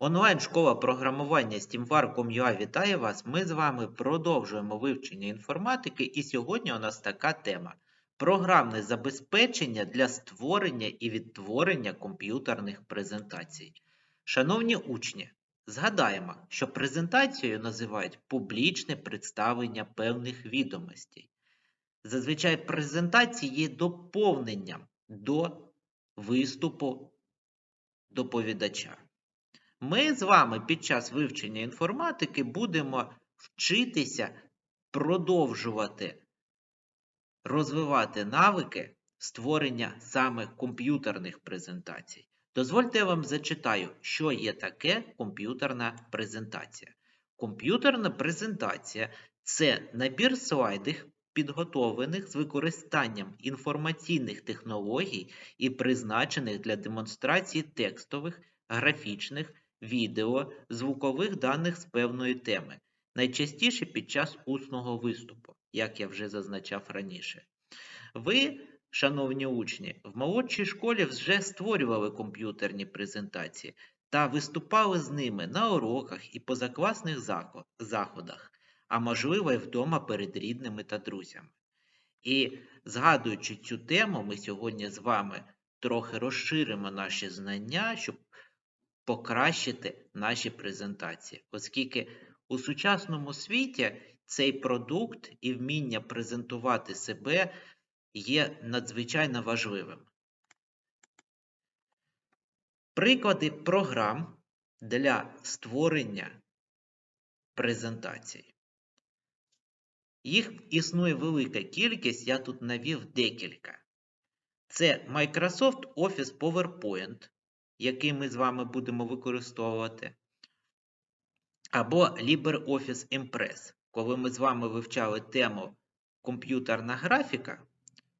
Онлайн-школа програмування SteamWar.com.ua вітає вас. Ми з вами продовжуємо вивчення інформатики, і сьогодні у нас така тема: програмне забезпечення для створення і відтворення комп'ютерних презентацій. Шановні учні, згадаємо, що презентацією називають публічне представлення певних відомостей. Зазвичай презентації є доповненням до виступу доповідача. Ми з вами під час вивчення інформатики будемо вчитися продовжувати розвивати навики створення саме комп'ютерних презентацій. Дозвольте я вам зачитаю, що є таке комп'ютерна презентація. Комп'ютерна презентація це набір слайдів, підготовлених з використанням інформаційних технологій і призначених для демонстрації текстових, графічних, відео, звукових даних з певної теми, найчастіше під час усного виступу, як я вже зазначав раніше. Ви, шановні учні, в молодшій школі вже створювали комп'ютерні презентації та виступали з ними на уроках і позакласних заходах, а можливо, і вдома перед рідними та друзями. І згадуючи цю тему, ми сьогодні з вами трохи розширимо наші знання, щоб покращити наші презентації, оскільки у сучасному світі цей продукт і вміння презентувати себе є надзвичайно важливим. Приклади програм для створення презентацій. Їх існує велика кількість, я тут навів декілька. Це Microsoft Office PowerPoint, який ми з вами будемо використовувати, або LibreOffice Impress. Коли ми з вами вивчали тему комп'ютерна графіка,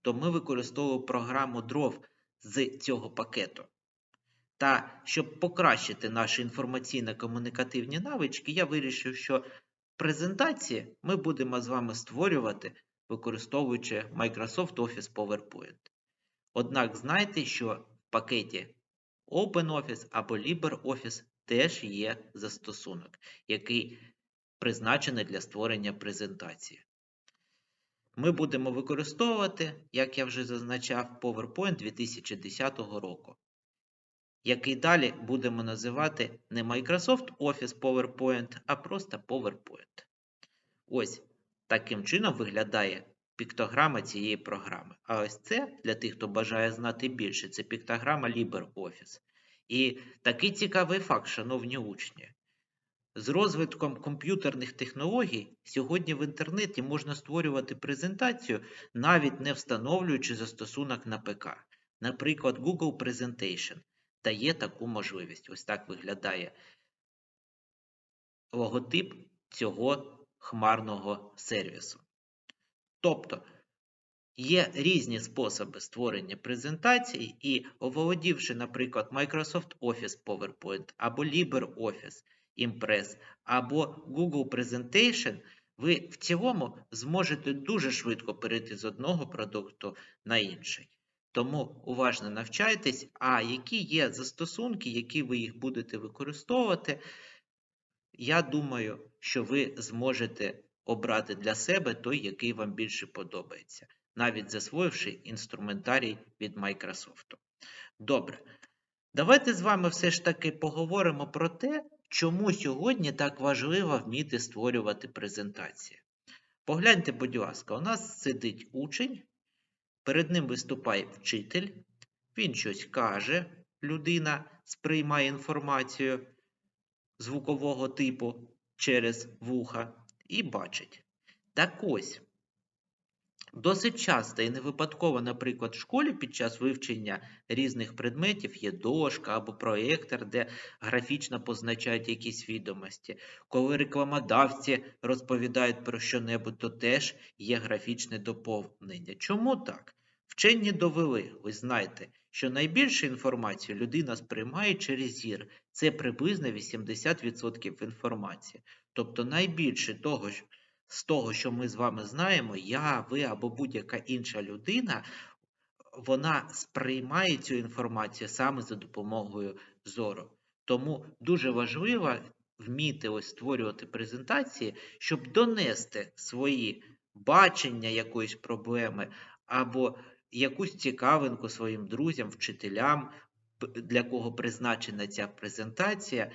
то ми використовували програму Draw з цього пакету. Та щоб покращити наші інформаційно-комунікативні навички, я вирішив, що презентації ми будемо з вами створювати, використовуючи Microsoft Office PowerPoint. Однак знайте, що в пакеті OpenOffice або LibreOffice теж є застосунок, який призначений для створення презентації. Ми будемо використовувати, як я вже зазначав, PowerPoint 2010 року, який далі будемо називати не Microsoft Office PowerPoint, а просто PowerPoint. Ось таким чином виглядає піктограма цієї програми. А ось це, для тих, хто бажає знати більше, це піктограма LibreOffice. І такий цікавий факт, шановні учні. З розвитком комп'ютерних технологій сьогодні в інтернеті можна створювати презентацію, навіть не встановлюючи застосунок на ПК. Наприклад, Google Presentation дає таку можливість. Ось так виглядає логотип цього хмарного сервісу. Тобто є різні способи створення презентацій, і оволодівши, наприклад, Microsoft Office PowerPoint або LibreOffice Impress, або Google Presentation, ви в цілому зможете дуже швидко перейти з одного продукту на інший. Тому уважно навчайтесь, а які є застосунки, які ви їх будете використовувати, я думаю, що ви зможете обрати для себе той, який вам більше подобається, навіть засвоївши інструментарій від Microsoft. Добре. Давайте з вами все ж таки поговоримо про те, чому сьогодні так важливо вміти створювати презентації. Погляньте, будь ласка, у нас сидить учень, перед ним виступає вчитель, він щось каже, людина сприймає інформацію звукового типу через вуха і бачить. Так ось, досить часто і не випадково, наприклад, в школі під час вивчення різних предметів є дошка або проєктор, де графічно позначають якісь відомості. Коли рекламодавці розповідають про що-небудь, то теж є графічне доповнення. Чому так? Вчені довели, ви знаєте, що найбільше інформацію людина сприймає через зір. Це приблизно 80% інформації. Тобто найбільше того, з того, що ми з вами знаємо, я, ви або будь-яка інша людина, вона сприймає цю інформацію саме за допомогою зору. Тому дуже важливо вміти ось створювати презентації, щоб донести свої бачення якоїсь проблеми або якусь цікавинку своїм друзям, вчителям, для кого призначена ця презентація,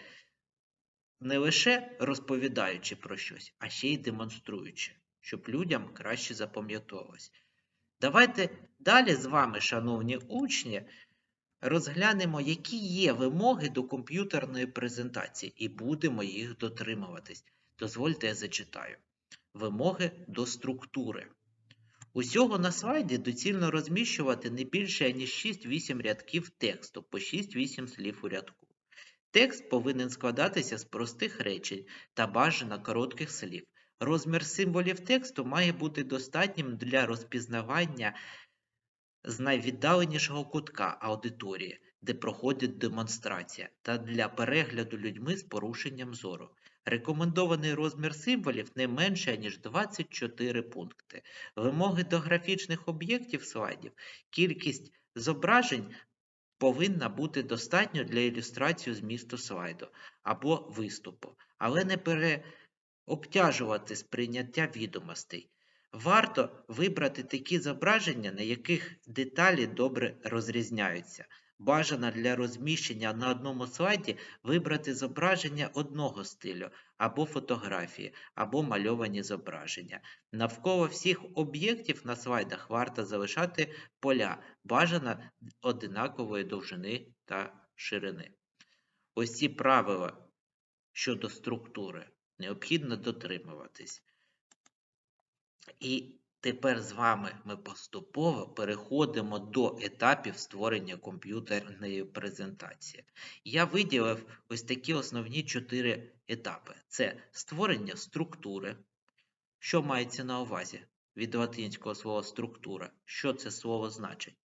не лише розповідаючи про щось, а ще й демонструючи, щоб людям краще запам'ятовувалось. Давайте далі з вами, шановні учні, розглянемо, які є вимоги до комп'ютерної презентації, і будемо їх дотримуватись. Дозвольте, я зачитаю. Вимоги до структури. Усього на слайді доцільно розміщувати не більше, ніж 6-8 рядків тексту по 6-8 слів у рядку. Текст повинен складатися з простих речень та бажано коротких слів. Розмір символів тексту має бути достатнім для розпізнавання з найвіддаленішого кутка аудиторії, де проходить демонстрація, та для перегляду людьми з порушенням зору. Рекомендований розмір символів не менше, ніж 24 пункти. Вимоги до графічних об'єктів слайдів. Кількість зображень повинна бути достатньо для ілюстрації змісту слайду або виступу, але не переобтяжувати сприйняття відомостей. Варто вибрати такі зображення, на яких деталі добре розрізняються. Бажано для розміщення на одному слайді вибрати зображення одного стилю, або фотографії, або мальовані зображення. Навколо всіх об'єктів на слайдах варто залишати поля, бажано одинакової довжини та ширини. Ось ці правила щодо структури необхідно дотримуватись. І тепер з вами ми поступово переходимо до етапів створення комп'ютерної презентації. Я виділив ось такі основні чотири етапи: це створення структури. Що мається на увазі від латинського слова структура? Що це слово значить?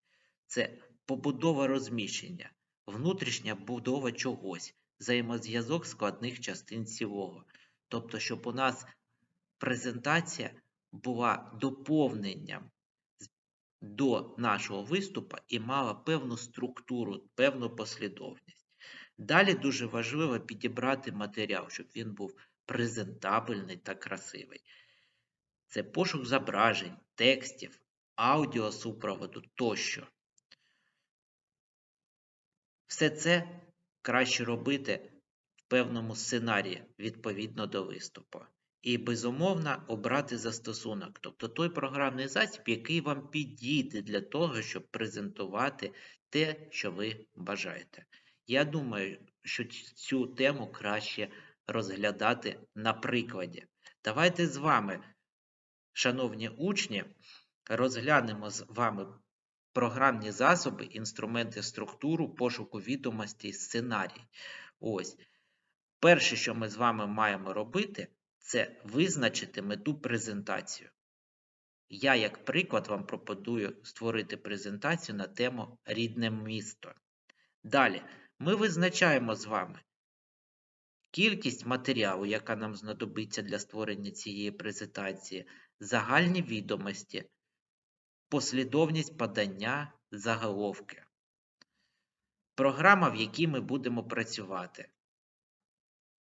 Це побудова розміщення, внутрішня будова чогось, взаємозв'язок складних частин цілого. Тобто, щоб у нас презентація була доповненням до нашого виступу і мала певну структуру, певну послідовність. Далі дуже важливо підібрати матеріал, щоб він був презентабельний та красивий. Це пошук зображень, текстів, аудіосупроводу тощо. Все це краще робити в певному сценарії відповідно до виступу. І, безумовно, обрати застосунок, тобто той програмний засіб, який вам підійде для того, щоб презентувати те, що ви бажаєте. Я думаю, що цю тему краще розглядати на прикладі. Давайте з вами, шановні учні, розглянемо з вами програмні засоби, інструменти структуру, пошуку відомостей, сценарій. Ось. Перше, що ми з вами маємо робити, це визначити мету презентацію. Я, як приклад, вам пропоную створити презентацію на тему рідне місто. Далі ми визначаємо з вами кількість матеріалу, яка нам знадобиться для створення цієї презентації, загальні відомості, послідовність подання, заголовки. Програма, в якій ми будемо працювати.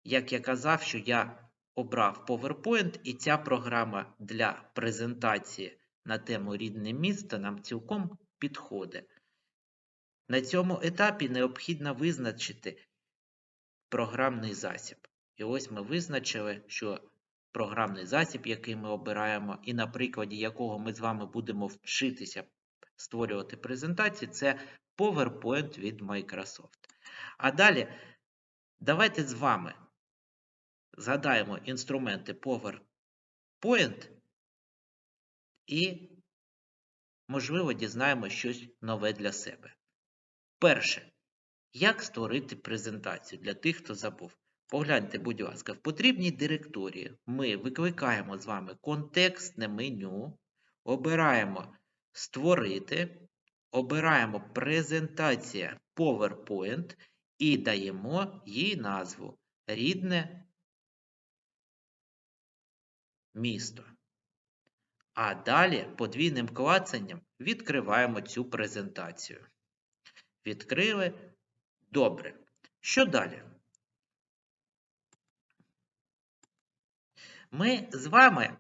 Як я казав, що я обрав PowerPoint, і ця програма для презентації на тему рідне місто нам цілком підходить. На цьому етапі необхідно визначити програмний засіб. І ось ми визначили, що програмний засіб, який ми обираємо, і на прикладі якого ми з вами будемо вчитися створювати презентації, це PowerPoint від Microsoft. А далі давайте з вами згадаємо інструменти PowerPoint і, можливо, дізнаємо щось нове для себе. Перше. Як створити презентацію для тих, хто забув? Погляньте, будь ласка, в потрібній директорії ми викликаємо з вами контекстне меню, обираємо Створити, обираємо презентація PowerPoint і даємо їй назву Рідне місто. А далі подвійним клацанням відкриваємо цю презентацію. Відкрили. Добре. Що далі? Ми з вами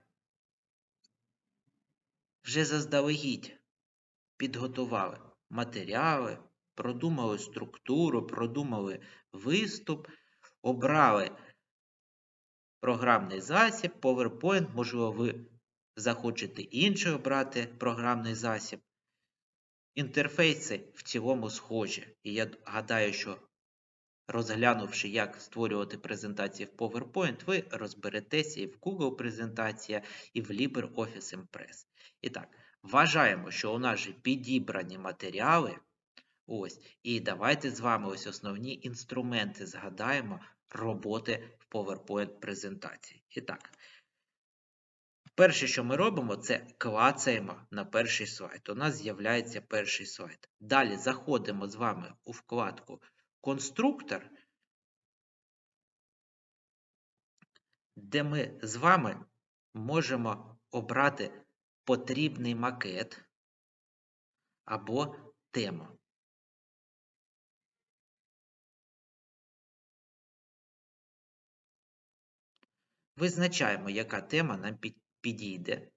вже заздалегідь підготували матеріали, продумали структуру, продумали виступ, обрали програмний засіб, PowerPoint, можливо, ви захочете інший обрати програмний засіб. Інтерфейси в цілому схожі. І я гадаю, що розглянувши, як створювати презентації в PowerPoint, ви розберетеся і в Google презентація, і в LibreOffice Impress. І так, вважаємо, що у нас же підібрані матеріали. Ось, і давайте з вами ось основні інструменти згадаємо роботи в PowerPoint презентації. І так, перше, що ми робимо, це клацаємо на перший слайд. У нас з'являється перший слайд. Далі заходимо з вами у вкладку Конструктор, де ми з вами можемо обрати потрібний макет або тему. Визначаємо, яка тема нам підійде.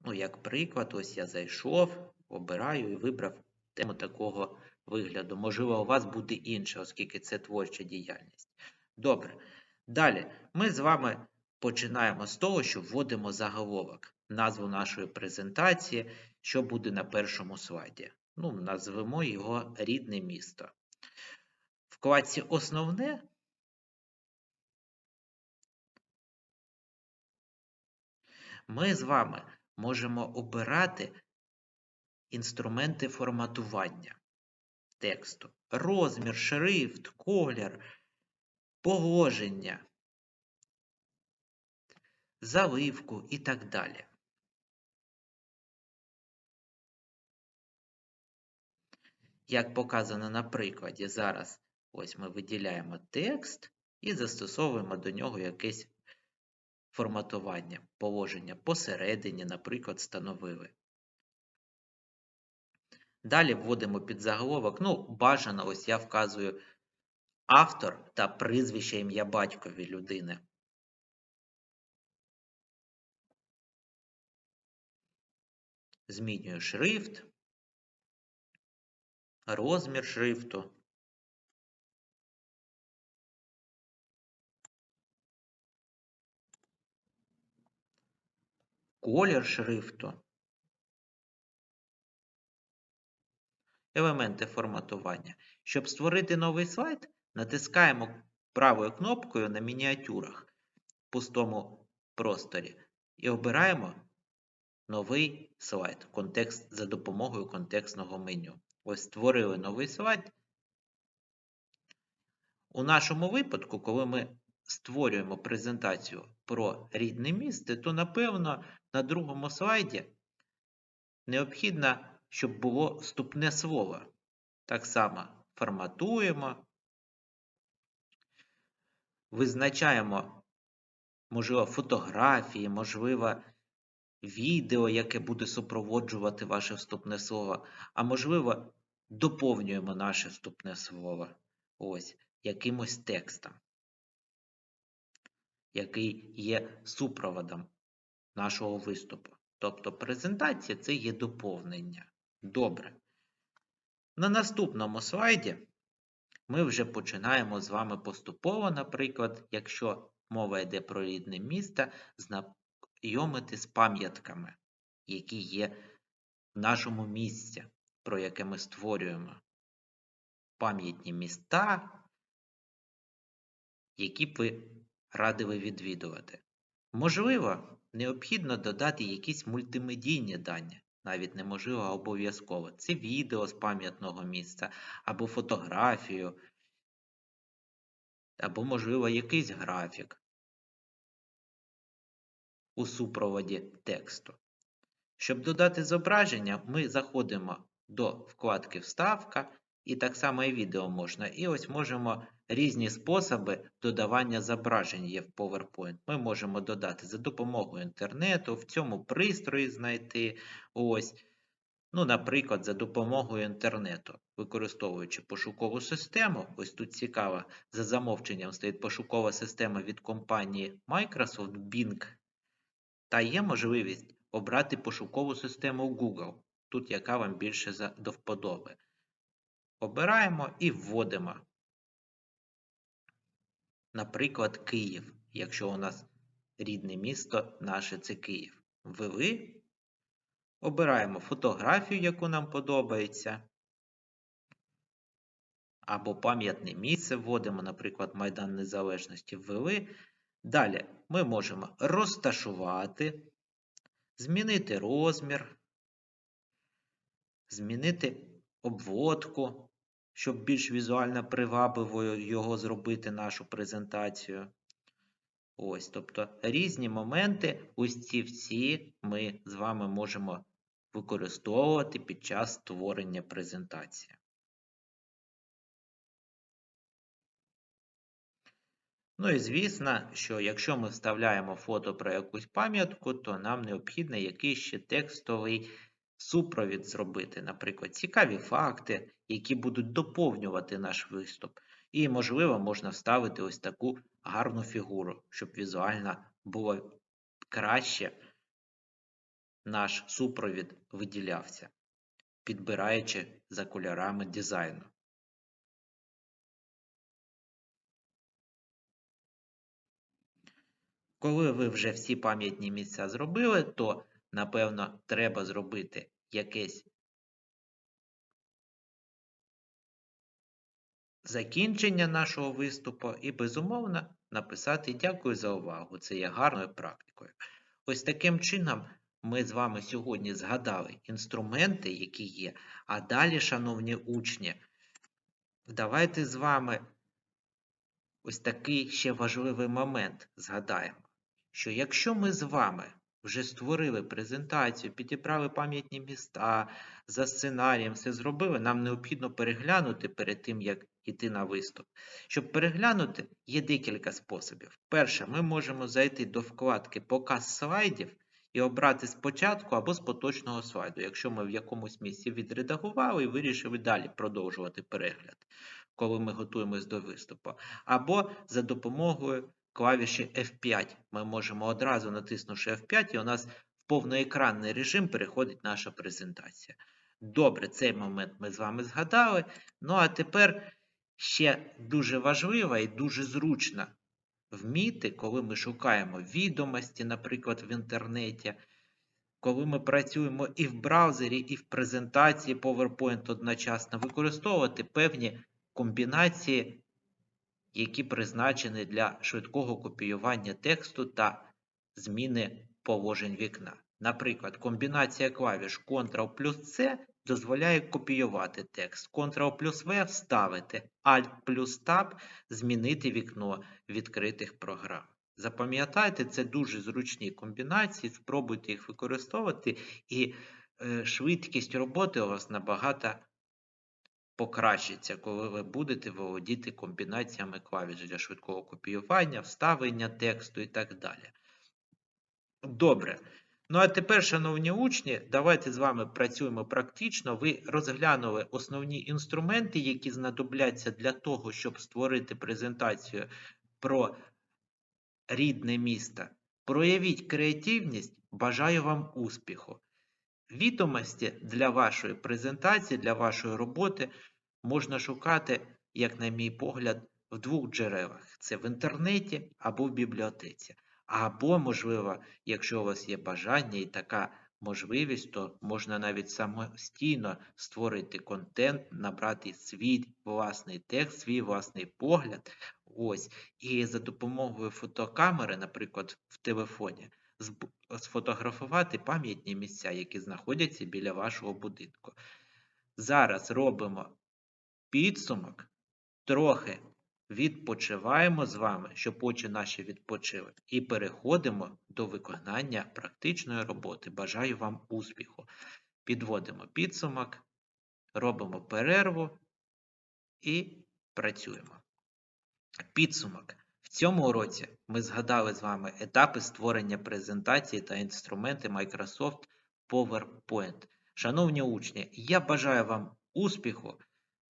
Ну, як приклад, ось я зайшов, обираю і вибрав тему такого вигляду. Можливо, у вас буде інше, оскільки це творча діяльність. Добре. Далі ми з вами починаємо з того, що вводимо заголовок, назву нашої презентації, що буде на першому слайді. Ну, назвемо його рідне місто. Вкладці Основне ми з вами можемо обирати інструменти форматування тексту. Розмір, шрифт, колір, положення, заливку і так далі. Як показано на прикладі, зараз ось ми виділяємо текст і застосовуємо до нього якесь форматування, положення посередині, наприклад, встановили. Далі вводимо під заголовок, ну, бажано, ось я вказую автор та прізвище ім'я батькові людини. Змінюю шрифт, розмір шрифту. Колір шрифту. Елементи форматування. Щоб створити новий слайд, натискаємо правою кнопкою на мініатюрах в пустому просторі і обираємо новий слайд контекст за допомогою контекстного меню. Ось створили новий слайд. У нашому випадку, коли ми створюємо презентацію про рідне місце, то, напевно, на другому слайді необхідно, щоб було вступне слово. Так само форматуємо, визначаємо, можливо, фотографії, можливо, відео, яке буде супроводжувати ваше вступне слово, а можливо, доповнюємо наше вступне слово ось якимось текстом, який є супроводом нашого виступу. Тобто презентація це є доповнення. Добре. На наступному слайді ми вже починаємо з вами поступово, наприклад, якщо мова йде про рідне місто, знайомити з пам'ятками, які є в нашому місці, про яке ми створюємо. Пам'ятні міста, які ви радили відвідувати. Можливо, необхідно додати якісь мультимедійні дані, навіть неможливо, а обов'язково. Це відео з пам'ятного місця, або фотографію, або, можливо, якийсь графік у супроводі тексту. Щоб додати зображення, ми заходимо до вкладки Вставка, і так само і відео можна. І ось можемо різні способи додавання зображень є в PowerPoint. Ми можемо додати за допомогою інтернету, в цьому пристрої знайти. ось. Ну, наприклад, за допомогою інтернету, використовуючи пошукову систему, ось тут цікаво, за замовченням стоїть пошукова система від компанії Microsoft Bing, та є можливість обрати пошукову систему Google, тут яка вам більше до вподоби. Обираємо і вводимо, наприклад, Київ, якщо у нас рідне місто наше це Київ. Ввели, обираємо фотографію, яку нам подобається, або пам'ятне місце вводимо, наприклад, Майдан Незалежності ввели. Далі ми можемо розташувати, змінити розмір, змінити обводку, щоб більш візуально привабливою його зробити нашу презентацію. Ось, тобто різні моменти, ось ці всі ми з вами можемо використовувати під час створення презентації. Ну і звісно, що якщо ми вставляємо фото про якусь пам'ятку, то нам необхідно якийсь ще текстовий супровід зробити, наприклад, цікаві факти, які будуть доповнювати наш виступ. І, можливо, можна вставити ось таку гарну фігуру, щоб візуально було краще наш супровід виділявся, підбираючи за кольорами дизайну. Коли ви вже всі пам'ятні місця зробили, то, напевно, треба зробити якесь закінчення нашого виступу і, безумовно, написати дякую за увагу. Це є гарною практикою. Ось таким чином ми з вами сьогодні згадали інструменти, які є. А далі, шановні учні, давайте з вами ось такий ще важливий момент згадаємо, що якщо ми з вами вже створили презентацію, підібрали пам'ятні міста, за сценарієм все зробили, нам необхідно переглянути перед тим, як йти на виступ. Щоб переглянути, є декілька способів. Перше, ми можемо зайти до вкладки Показ слайдів і обрати спочатку або з поточного слайду, якщо ми в якомусь місці відредагували і вирішили далі продовжувати перегляд, коли ми готуємось до виступу. Або за допомогою клавіші F5. Ми можемо одразу натиснувши F5, і у нас в повноекранний режим переходить наша презентація. Добре, цей момент ми з вами згадали. Ну а тепер ще дуже важливо і дуже зручно вміти, коли ми шукаємо відомості, наприклад, в інтернеті, коли ми працюємо і в браузері, і в презентації PowerPoint одночасно, використовувати певні комбінації, які призначені для швидкого копіювання тексту та зміни положень вікна. Наприклад, комбінація клавіш Ctrl плюс C дозволяє копіювати текст, Ctrl плюс V вставити, Alt плюс Tab змінити вікно відкритих програм. Запам'ятайте, це дуже зручні комбінації, спробуйте їх використовувати, і е, швидкість роботи у вас набагато покращиться, коли ви будете володіти комбінаціями клавіш для швидкого копіювання, вставлення тексту і так далі. Добре. Ну а тепер, шановні учні, давайте з вами працюємо практично. Ви розглянули основні інструменти, які знадобляться для того, щоб створити презентацію про рідне місто. Проявіть креативність, бажаю вам успіху. Відомості для вашої презентації, для вашої роботи можна шукати, як на мій погляд, в двох джерелах: це в інтернеті або в бібліотеці. Або, можливо, якщо у вас є бажання і така можливість, то можна навіть самостійно створити контент, набрати свій власний текст, свій власний погляд. Ось, і за допомогою фотокамери, наприклад, в телефоні, сфотографувати пам'ятні місця, які знаходяться біля вашого будинку. Зараз робимо підсумок, трохи відпочиваємо з вами, щоб очі наші відпочили, і переходимо до виконання практичної роботи. Бажаю вам успіху. Підводимо підсумок, робимо перерву і працюємо. Підсумок. Цьому уроці ми згадали з вами етапи створення презентації та інструменти Microsoft PowerPoint. Шановні учні, я бажаю вам успіху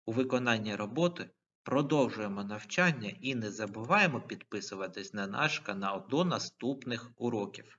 у виконанні роботи. Продовжуємо навчання і не забуваємо підписуватись на наш канал до наступних уроків.